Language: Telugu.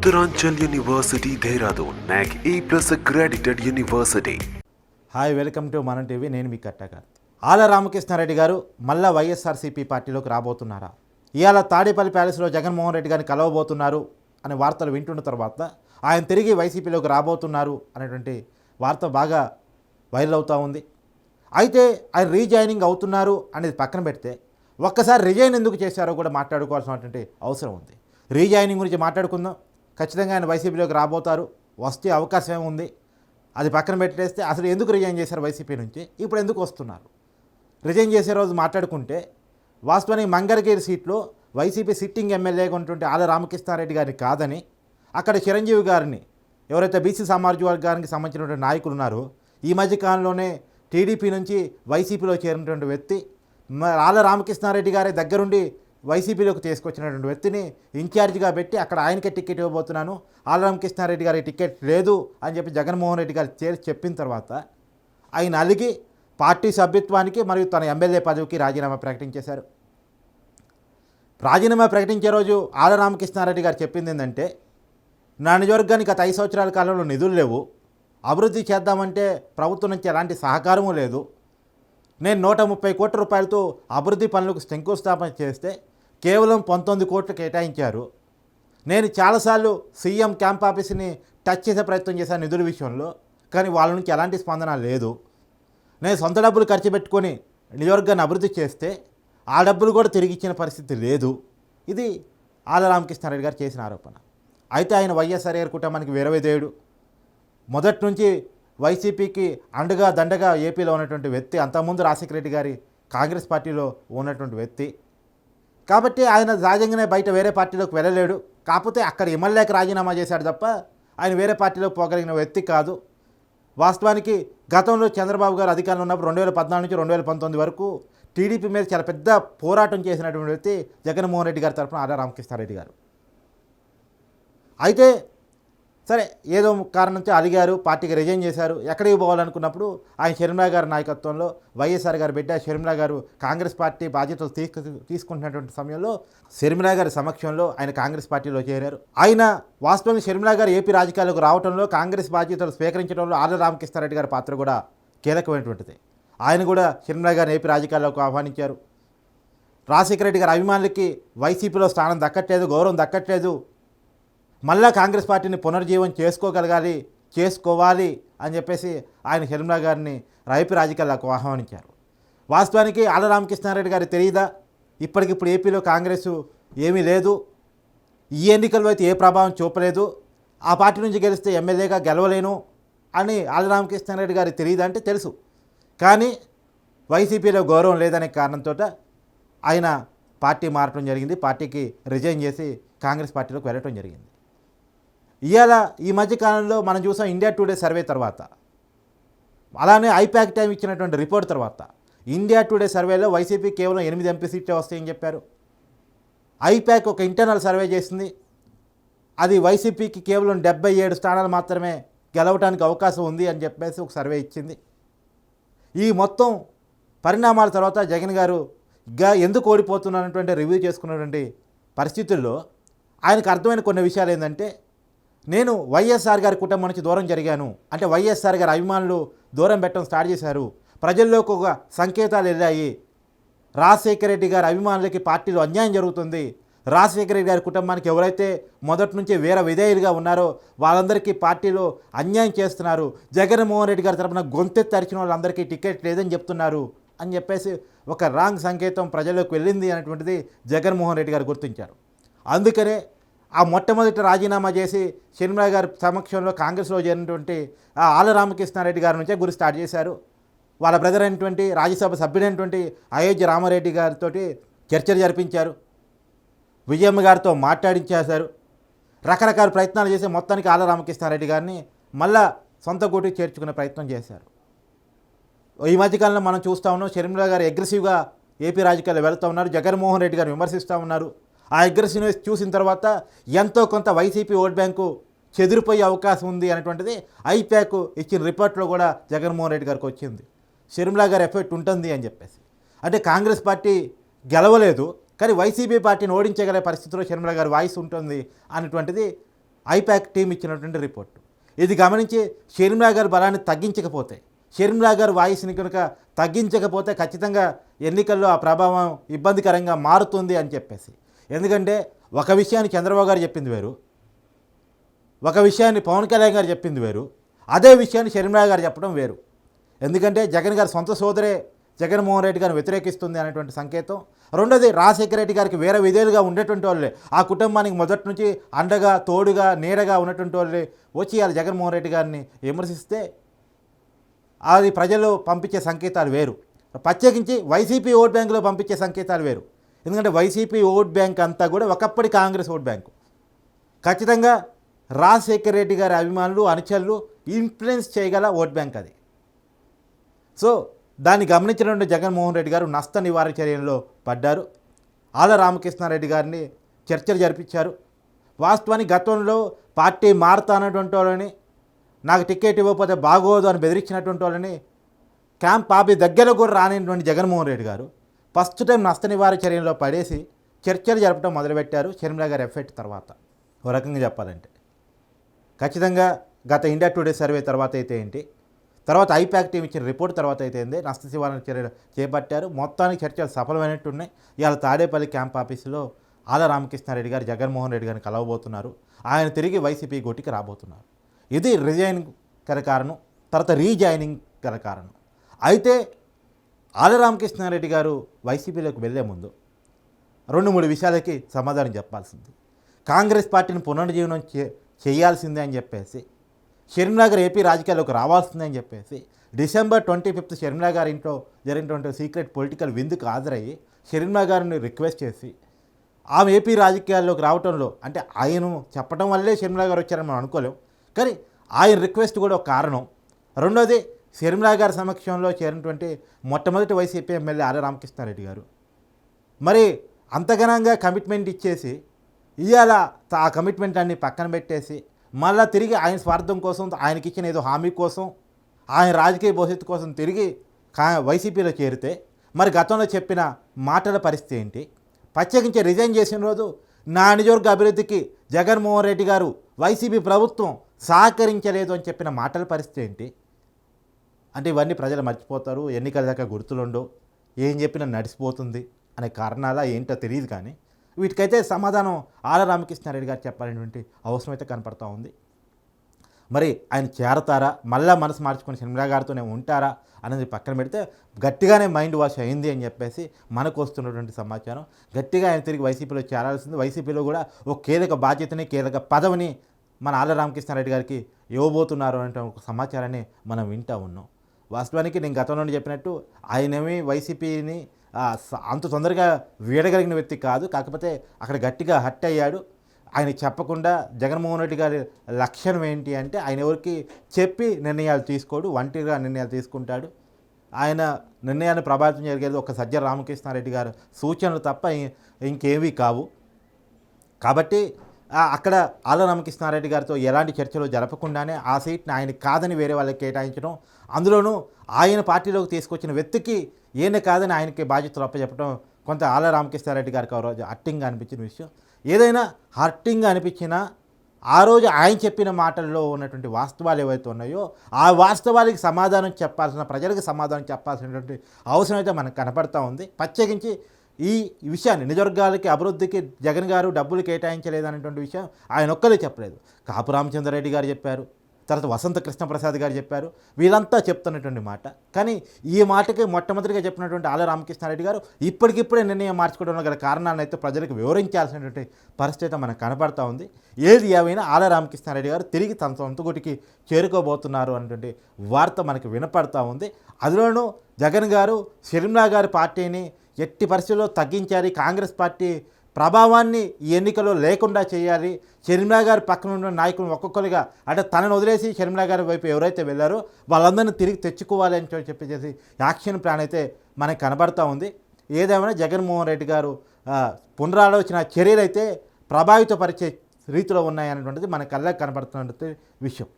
Uttaranchal university Dehradun NAAC A plus accredited university hi welcome to మన టీవీ నేను మీ కట్టగా ఆల రామకృష్ణారెడ్డి గారు మళ్ళా వైఎస్ఆర్సీపీ పార్టీలోకి రాబోతున్నారా? ఇవాళ తాడేపల్లి ప్యాలెస్లో జగన్మోహన్ రెడ్డి గారిని కలవబోతున్నారు అనే వార్తలు వింటున్న తర్వాత ఆయన తిరిగి వైసీపీలోకి రాబోతున్నారు అనేటువంటి వార్త బాగా వైరల్ అవుతూ ఉంది. అయితే ఆయన రీజాయినింగ్ అవుతున్నారు అనేది పక్కన పెడితే ఒక్కసారి రిజైన్ ఎందుకు చేశారో కూడా మాట్లాడుకోవాల్సినటువంటి అవసరం ఉంది. రీజాయినింగ్ గురించి మాట్లాడుకుందాం. ఖచ్చితంగా ఆయన వైసీపీలోకి రాబోతారు. వస్తే అవకాశం ఏముంది? అది పక్కన పెట్టేస్తే అసలు ఎందుకు రిజైన్ చేశారు వైసీపీ నుంచి? ఇప్పుడు ఎందుకు వస్తున్నారు? రిజైన్ చేసే రోజు మాట్లాడుకుంటే వాస్తవానికి మంగరగిరి సీట్లో వైసీపీ సిట్టింగ్ ఎమ్మెల్యేగా ఉన్నటువంటి ఆల రామకృష్ణారెడ్డి గారిని కాదని అక్కడ చిరంజీవి గారిని ఎవరైతే బీసీ సామాజిక వర్గానికి సంబంధించినటువంటి నాయకులు ఉన్నారో ఈ మధ్య కాలంలోనే టీడీపీ నుంచి వైసీపీలో చేరినటువంటి వ్యక్తి మ- ఆల రామకృష్ణారెడ్డి గారి దగ్గరుండి వైసీపీలోకి తీసుకొచ్చినటువంటి వ్యక్తిని ఇన్ఛార్జిగా పెట్టి అక్కడ ఆయనకే టికెట్ ఇవ్వబోతున్నాను. ఆల రామకృష్ణారెడ్డి గారి టికెట్ లేదు అని చెప్పి జగన్మోహన్ రెడ్డి గారు చేసి చెప్పిన తర్వాత ఆయన అలిగి పార్టీ సభ్యత్వానికి మరియు తన ఎమ్మెల్యే పదవికి రాజీనామా ప్రకటించేశారు. రాజీనామా ప్రకటించే రోజు ఆల రామకృష్ణారెడ్డి గారు చెప్పింది ఏంటంటే నా నియోజకవర్గానికి గత ఐదు సంవత్సరాల కాలంలో నిధులు లేవు. అభివృద్ధి చేద్దామంటే ప్రభుత్వం నుంచి ఎలాంటి సహకారము లేదు. నేను నూట ముప్పై కోట్ల రూపాయలతో అభివృద్ధి పనులకు శంకుస్థాపన చేస్తే కేవలం పంతొమ్మిది కోట్లు కేటాయించారు. నేను చాలాసార్లు సీఎం క్యాంప్ ఆఫీస్ని టచ్ చేసే ప్రయత్నం చేశాను నిధుల విషయంలో కానీ వాళ్ళ నుంచి ఎలాంటి స్పందన లేదు. నేను సొంత డబ్బులు ఖర్చు పెట్టుకొని నియోజకవర్గాన్ని అభివృద్ధి చేస్తే ఆ డబ్బులు కూడా తిరిగి ఇచ్చిన పరిస్థితి లేదు. ఇది ఆల రామకృష్ణారెడ్డి గారు చేసిన ఆరోపణ. అయితే ఆయన వైఎస్ఆర్ గారి కుటుంబానికి వీరవిధేయుడు మొదటి నుంచి వైసీపీకి అండగా దండగా ఏపీలో ఉన్నటువంటి వ్యక్తి అంతకుముందు రాజశేఖర రెడ్డి గారి కాంగ్రెస్ పార్టీలో ఉన్నటువంటి వ్యక్తి కాబట్టి ఆయన సహజంగానే బయట వేరే పార్టీలోకి వెళ్ళలేడు. కాకపోతే అక్కడ ఎమ్మెల్యేకి రాజీనామా చేశాడు తప్ప ఆయన వేరే పార్టీలోకి పోగలిగిన వ్యక్తి కాదు. వాస్తవానికి గతంలో చంద్రబాబు గారు అధికారంలో ఉన్నప్పుడు రెండు వేల పద్నాలుగు నుంచి రెండు వేల పంతొమ్మిది వరకు టీడీపీ మీద చాలా పెద్ద పోరాటం చేసినటువంటి వ్యక్తి జగన్మోహన్ రెడ్డి గారి తరఫున ఆర్ఆర్ రామకృష్ణారెడ్డి గారు. అయితే సరే ఏదో కారణంతో అలిగారు పార్టీకి రిజైన్ చేశారు. ఎక్కడికి పోవాలనుకున్నప్పుడు ఆయన షర్మిలా గారి నాయకత్వంలో వైఎస్ఆర్ గారు బిడ్డ షర్మిలా గారు కాంగ్రెస్ పార్టీ బాధ్యతలు తీసుకు తీసుకుంటున్నటువంటి సమయంలో షర్మిలా గారి సమక్షంలో ఆయన కాంగ్రెస్ పార్టీలో చేరారు. ఆయన వాస్తవంగా షర్మిలా గారు ఏపీ రాజకీయాలకు రావడంలో కాంగ్రెస్ బాధ్యతలు స్వీకరించడంలో ఆర్ల రామకృష్ణారెడ్డి గారి పాత్ర కూడా కీలకమైనటువంటిది. ఆయన కూడా షర్మిలా గారిని ఏపీ రాజకీయాల్లోకి ఆహ్వానించారు. రాజశేఖర రెడ్డి గారి అభిమానులకి వైసీపీలో స్థానం దక్కట్లేదు గౌరవం దక్కట్లేదు. మళ్ళా కాంగ్రెస్ పార్టీని పునర్జీవం చేసుకోగలగాలి చేసుకోవాలి అని చెప్పేసి ఆయన షర్మిలా గారిని రైపు రాజకీయాలకు ఆహ్వానించారు. వాస్తవానికి ఆళ్ళ రామకృష్ణారెడ్డి గారికి తెలియదా ఇప్పటికిప్పుడు ఏపీలో కాంగ్రెస్ ఏమీ లేదు. ఈ ఎన్నికల్లో అయితే ఏ ప్రభావం చూపలేదు. ఆ పార్టీ నుంచి గెలిస్తే ఎమ్మెల్యేగా గెలవలేను అని ఆళ్ళ రామకృష్ణారెడ్డి గారి తెలియదా అంటే తెలుసు. కానీ వైసీపీలో గౌరవం లేదనే కారణంతో ఆయన పార్టీ మారటం జరిగింది. పార్టీకి రిజైన్ చేసి కాంగ్రెస్ పార్టీలోకి వెళ్ళటం జరిగింది. ఇవాళ ఈ మధ్యకాలంలో మనం చూసాం ఇండియా టుడే సర్వే తర్వాత. అలానే ఐపాక్ టైం ఇచ్చినటువంటి రిపోర్ట్ తర్వాత. ఇండియా టుడే సర్వేలో వైసీపీ కేవలం ఎనిమిది ఎంపీ సీట్లే వస్తాయని చెప్పారు. ఐపాక్ ఒక ఇంటర్నల్ సర్వే చేసింది. అది వైసీపీకి కేవలం డెబ్బై ఏడు స్థానాలు మాత్రమే గెలవడానికి అవకాశం ఉంది అని చెప్పేసి ఒక సర్వే ఇచ్చింది. ఈ మొత్తం పరిణామాల తర్వాత జగన్ గారు గా ఎందుకు ఓడిపోతున్నటువంటి రివ్యూ చేసుకున్నటువంటి పరిస్థితుల్లో ఆయనకు అర్థమైన కొన్ని విషయాలు ఏంటంటే నేను వైఎస్ఆర్ గారి కుటుంబం నుంచి దూరం జరిగాను. అంటే వైఎస్ఆర్ గారి అభిమానులు దూరం పెట్టడం స్టార్ట్ చేశారు. ప్రజల్లోకి ఒక సంకేతాలు వెళ్ళాయి రాజశేఖర రెడ్డి గారి అభిమానులకి పార్టీలో అన్యాయం జరుగుతుంది. రాజశేఖర రెడ్డి గారి కుటుంబానికి ఎవరైతే మొదటి నుంచే వీర విధేయులుగా ఉన్నారో వాళ్ళందరికీ పార్టీలో అన్యాయం చేస్తున్నారు. జగన్మోహన్ రెడ్డి గారి తరపున గొంతెత్తి తరిచిన వాళ్ళందరికీ టికెట్ లేదని చెప్తున్నారు అని చెప్పేసి ఒక రాంగ్ సంకేతం ప్రజల్లోకి వెళ్ళింది అనేటువంటిది జగన్మోహన్ రెడ్డి గారు గుర్తించారు. అందుకనే ఆ మొట్టమొదటి రాజీనామా చేసి షర్మిలా గారి సమక్షంలో కాంగ్రెస్లో చేరినటువంటి ఆ ఆల రామకృష్ణారెడ్డి గారి నుంచే గురి స్టార్ట్ చేశారు. వాళ్ళ బ్రదర్ అయినటువంటి రాజ్యసభ సభ్యుడైనటువంటి అయోధ్య రామారెడ్డి గారితో చర్చలు జరిపించారు. విజయమ్మ గారితో మాట్లాడించేశారు. రకరకాల ప్రయత్నాలు చేసి మొత్తానికి ఆల రామకృష్ణారెడ్డి గారిని మళ్ళా సొంత గూటికి చేర్చుకునే ప్రయత్నం చేశారు. ఈ మధ్యకాలంలో మనం చూస్తూ ఉన్నాం షర్మిల గారు అగ్రెసివ్గా ఏపీ రాజకీయాల్లో వెళ్తూ ఉన్నారు జగన్మోహన్ రెడ్డి గారు విమర్శిస్తూ ఉన్నారు. ఆ అగ్రెసివ్నెస్ చూసిన తర్వాత ఎంతో కొంత వైసీపీ ఓట్ బ్యాంకు చెదిరిపోయే అవకాశం ఉంది అనేటువంటిది ఐప్యాక్ ఇచ్చిన రిపోర్ట్లో కూడా జగన్మోహన్ రెడ్డి గారికి వచ్చింది. షర్మిలా గారి ఎఫెక్ట్ ఉంటుంది అని చెప్పేసి. అంటే కాంగ్రెస్ పార్టీ గెలవలేదు కానీ వైసీపీ పార్టీని ఓడించగల పరిస్థితిలో షర్మిల గారి వాయిస్ ఉంటుంది అనేటువంటిది ఐపాక్ టీం ఇచ్చినటువంటి రిపోర్ట్. ఇది గమనించి షర్మిలా గారి బలాన్ని తగ్గించకపోతే షర్మిలా గారి వాయిస్ని కనుక తగ్గించకపోతే ఖచ్చితంగా ఎన్నికల్లో ఆ ప్రభావం ఇబ్బందికరంగా మారుతుంది అని చెప్పేసి. ఎందుకంటే ఒక విషయాన్ని చంద్రబాబు గారు చెప్పింది వేరు ఒక విషయాన్ని పవన్ కళ్యాణ్ గారు చెప్పింది వేరు అదే విషయాన్ని షర్మిలా గారు చెప్పడం వేరు. ఎందుకంటే జగన్ గారి సొంత సోదరే జగన్మోహన్ రెడ్డి గారిని వ్యతిరేకిస్తుంది అనేటువంటి సంకేతం. రెండోది రాజశేఖర రెడ్డి గారికి వేరే విధేయులుగా ఉండేటువంటి వాళ్ళే. ఆ కుటుంబానికి మొదటి నుంచి అండగా తోడుగా నీడగా ఉన్నటువంటి వాళ్ళే వచ్చి వాళ్ళు జగన్మోహన్ రెడ్డి గారిని విమర్శిస్తే అది ప్రజలు పంపించే సంకేతాలు వేరు. ప్రత్యేకించి వైసీపీ ఓట్ బ్యాంకులో పంపించే సంకేతాలు వేరు. ఎందుకంటే వైసీపీ ఓట్ బ్యాంక్ అంతా కూడా ఒకప్పటి కాంగ్రెస్ ఓట్ బ్యాంకు. ఖచ్చితంగా రాజశేఖర్ రెడ్డి గారి అభిమానులు అనుచరులు ఇన్ఫ్లుయెన్స్ చేయగల ఓట్ బ్యాంక్ అది. సో దాన్ని గమనించినటువంటి జగన్మోహన్ రెడ్డి గారు నష్ట నివారణ చర్యల్లో పడ్డారు. ఆల రామకృష్ణారెడ్డి గారిని చర్చలు జరిపించారు. వాస్తవానికి గతంలో పార్టీ మారుతానటువంటి వాళ్ళని నాకు టికెట్ ఇవ్వకపోతే బాగోదు అని బెదిరించినటువంటి వాళ్ళని క్యాంప్ ఆపి దగ్గర కూడా రానిటువంటి జగన్మోహన్ రెడ్డి గారు ఫస్ట్ టైం నష్టనివారణ నివారణ పడేసి చర్చలు జరపడం మొదలుపెట్టారు షర్మిలా గారి ఎఫెక్ట్ తర్వాత. ఓ రకంగా చెప్పాలంటే. ఖచ్చితంగా గత ఇండియా టుడే సర్వే తర్వాత అయితే ఏంటి? తర్వాత ఐపాక్ టీం ఇచ్చిన రిపోర్ట్ తర్వాత అయితే ఏంది? నష్ట నివారణ చర్యలు చేపట్టారు. మొత్తానికి చర్చలు సఫలమైనట్టున్నాయి. ఇవాళ తాడేపల్లి క్యాంప్ ఆఫీసులో ఆల రామకృష్ణారెడ్డి గారు జగన్మోహన్ రెడ్డి గారిని కలవబోతున్నారు. ఆయన తిరిగి వైసీపీ గొట్టికి రాబోతున్నారు. ఇది రిజైన్ గల కారణం తర్వాత రీజాయినింగ్ గల కారణం. అయితే ఆల రామకృష్ణారెడ్డి గారు వైసీపీలోకి వెళ్ళే ముందు రెండు మూడు విషయాలకి సమాధానం చెప్పాల్సింది. కాంగ్రెస్ పార్టీని పునర్జీవనం చే చేయాల్సిందే అని చెప్పేసి షర్మిలా ఏపీ రాజకీయాల్లోకి రావాల్సిందే అని చెప్పేసి డిసెంబర్ ట్వంటీ ఫిఫ్త్ షర్మిలా గారి ఇంట్లో జరిగినటువంటి సీక్రెట్ పొలిటికల్ విందుకు హాజరయ్యి షర్మిలా గారిని రిక్వెస్ట్ చేసి ఆమె ఏపీ రాజకీయాల్లోకి రావటంలో అంటే ఆయన చెప్పడం వల్లే షర్మిలా గారు వచ్చారని మనం అనుకోలేం. కానీ ఆయన రిక్వెస్ట్ కూడా ఒక కారణం. రెండోది షర్మిలా గారి సమక్షంలో చేరినటువంటి మొట్టమొదటి వైసీపీ ఎమ్మెల్యే ఆర్య రామకృష్ణారెడ్డి గారు. మరి అంతగనంగా కమిట్మెంట్ ఇచ్చేసి ఇవాళ ఆ కమిట్మెంట్ అన్ని పక్కన పెట్టేసి మళ్ళా తిరిగి ఆయన స్వార్థం కోసం ఆయనకి ఇచ్చిన ఏదో హామీ కోసం ఆయన రాజకీయ భవిష్యత్తు కోసం తిరిగి కా వైసీపీలో చేరితే మరి గతంలో చెప్పిన మాటల పరిస్థితి ఏంటి? ప్రత్యేకించి రిజైన్ చేసిన రోజు నా నిజవర్గ అభివృద్ధికి జగన్మోహన్ రెడ్డి గారు వైసీపీ ప్రభుత్వం సహకరించలేదు అని చెప్పిన మాటల పరిస్థితి ఏంటి? అంటే ఇవన్నీ ప్రజలు మర్చిపోతారు ఎన్నికల దాకా గుర్తులుండవు ఏం చెప్పినా నడిచిపోతుంది అనే కారణాలా ఏంటో తెలియదు కానీ వీటికైతే సమాధానం ఆల రామకృష్ణారెడ్డి గారు చెప్పాలనేటువంటి అవసరం అయితే కనపడతా ఉంది. మరి ఆయన చేరతారా? మళ్ళా మనసు మార్చుకొని షర్మిలా గారితోనే ఉంటారా? అనేది పక్కన పెడితే గట్టిగానే మైండ్ వాష్ అయింది అని చెప్పేసి మనకు వస్తున్నటువంటి సమాచారం. గట్టిగా ఆయన తిరిగి వైసీపీలో చేరాల్సింది వైసీపీలో కూడా ఒక కీలక బాధ్యతని కీలక పదవిని మన ఆల రామకృష్ణారెడ్డి గారికి ఇవ్వబోతున్నారు అనే ఒక సమాచారాన్ని మనం వింటా ఉన్నాం. వాస్తవానికి నేను గతంలో చెప్పినట్టు ఆయనేమి వైసీపీని అంత తొందరగా వీడగలిగిన వ్యక్తి కాదు. కాకపోతే అక్కడ గట్టిగా హట్ అయ్యాడు. ఆయన చెప్పకుండా జగన్మోహన్ రెడ్డి గారి లక్షణం ఏంటి అంటే ఆయన ఎవరికి చెప్పి నిర్ణయాలు తీసుకోడు ఒంటిగా నిర్ణయాలు తీసుకుంటాడు. ఆయన నిర్ణయాన్ని ప్రభావితం జరిగేది ఒక సజ్జ రామకృష్ణారెడ్డి గారు. సూచనలు తప్ప ఇం- ఇంకేవీ కావు. కాబట్టి అక్కడ ఆల రామకృష్ణారెడ్డి గారితో ఎలాంటి చర్చలు జరపకుండానే ఆ సీట్ని ఆయన కాదని వేరే వాళ్ళకి కేటాయించడం అందులోనూ ఆయన పార్టీలోకి తీసుకొచ్చిన వ్యక్తికి ఈయన కాదని ఆయనకి బాధ్యతలు అప్పచెప్పడం కొంత ఆల రామకృష్ణారెడ్డి గారికి ఆ రోజు హర్టింగ్ అనిపించిన విషయం. ఏదైనా హర్టింగ్ అనిపించినా ఆ రోజు ఆయన చెప్పిన మాటల్లో ఉన్నటువంటి వాస్తవాలు ఏవైతే ఉన్నాయో ఆ వాస్తవాలకి సమాధానం చెప్పాల్సిన ప్రజలకు సమాధానం చెప్పాల్సినటువంటి అవసరం అయితే మనకు కనపడతా ఉంది. ప్రత్యేకించి ఈ విషయాన్ని నిజవర్గాలకి అభివృద్ధికి జగన్ గారు డబ్బులు కేటాయించలేదనేటువంటి విషయం ఆయన ఒక్కరే చెప్పలేదు. కాపు రామచంద్రరెడ్డి గారు చెప్పారు. తర్వాత వసంత కృష్ణప్రసాద్ గారు చెప్పారు. వీళ్ళంతా చెప్తున్నటువంటి మాట. కానీ ఈ మాటకి మొట్టమొదటిగా చెప్పినటువంటి ఆల రామకృష్ణారెడ్డి గారు ఇప్పటికిప్పుడే నిర్ణయం మార్చుకోవడంలో గల కారణాలను అయితే ప్రజలకు వివరించాల్సినటువంటి పరిస్థితి మనకు కనపడతా ఉంది. ఏది ఏమైనా ఆల రామకృష్ణారెడ్డి గారు తిరిగి తన సొంత గుటికి చేరుకోబోతున్నారు అనేటువంటి వార్త మనకు వినపడతా ఉంది. అందులోనూ జగన్ గారు షర్మిలా గారి పార్టీని ఎట్టి పరిస్థితుల్లో తగ్గించాలి. కాంగ్రెస్ పార్టీ ప్రభావాన్ని ఈ ఎన్నికలో లేకుండా చేయాలి. షర్మిలా గారి పక్కన ఉన్న నాయకులను ఒక్కొక్కరుగా అంటే తనను వదిలేసి షర్మిలా గారి వైపు ఎవరైతే వెళ్ళారో వాళ్ళందరినీ తిరిగి తెచ్చుకోవాలి అని చెప్పేసి యాక్షన్ ప్లాన్ అయితే మనకు కనబడతా ఉంది. ఏదేమైనా జగన్మోహన్ రెడ్డి గారు పునరాలోచన చర్యలు అయితే ప్రభావితపరిచే రీతిలో ఉన్నాయనేటువంటిది మన కళ్ళకు కనబడుతున్నటువంటి విషయం.